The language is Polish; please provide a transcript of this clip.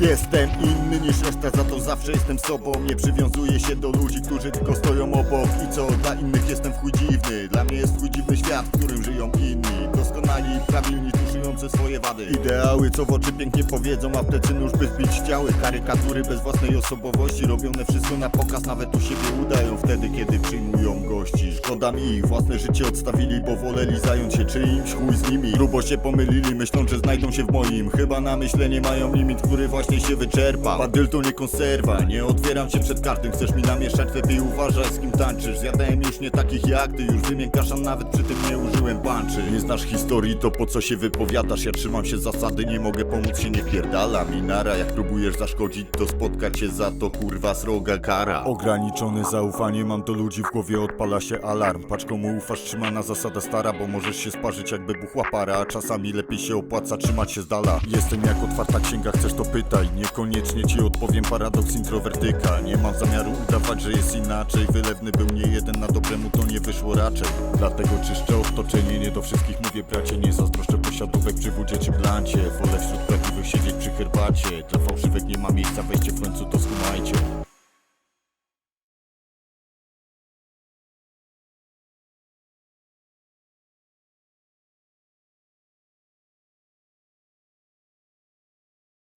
Jestem inny niż reszta, za to zawsze jestem sobą. Nie przywiązuję się do ludzi, którzy tylko stoją obok. I co, dla innych jestem w chuj dziwny. Dla mnie jest chuj dziwny świat, w którym żyją inni. Doskonali prawilni, tuszujący swoje wady. Ideały, co w oczy pięknie powiedzą A plecy nóż by wbić ściały Karykatury bez własnej osobowości Robione wszystko na pokaz, nawet u siebie udają Wtedy, kiedy przyjmują gości. Szkoda mi ich, własne życie odstawili Bo woleli zająć się czyimś, chuj z nimi. Grubo się pomylili, myślą, że znajdą się w moim. Chyba na myślenie mają limit, który właśnie się wyczerpa Badyl to nie konserwa, nie otwieram się przed kartem Chcesz mi namieszać, lepiej uważaj z kim tańczysz. Zjadałem już nie takich jak ty, już wymiękasz, a nawet przy tym nie użyłem panczy. Nie znasz historii, to po co się wypowiadasz? Ja trzymam się zasady, nie mogę pomóc się, nie pierdala Minara, jak próbujesz zaszkodzić, to spotkać się za to kurwa sroga kara. Ograniczone zaufanie mam do ludzi, w głowie odpala się alarm. Patrz komu ufasz, trzymana zasada stara, bo możesz się sparzyć jakby buchła para. Czasami lepiej się opłaca trzymać się z dala. Jestem jak otwarta księga, chcesz to Niekoniecznie ci odpowiem, paradoks introwertyka. Nie mam zamiaru udawać, że jest inaczej. Wylewny był nie jeden, na dobremu to nie wyszło raczej. Dlatego czyszczę otoczenie, nie do wszystkich mówię bracie. Nie zazdroszczę posiadówek przy wódzie czy blancie Wolę wśród prawdziwych siedzieć przy herbacie. Dla fałszywek nie ma miejsca, weźcie w końcu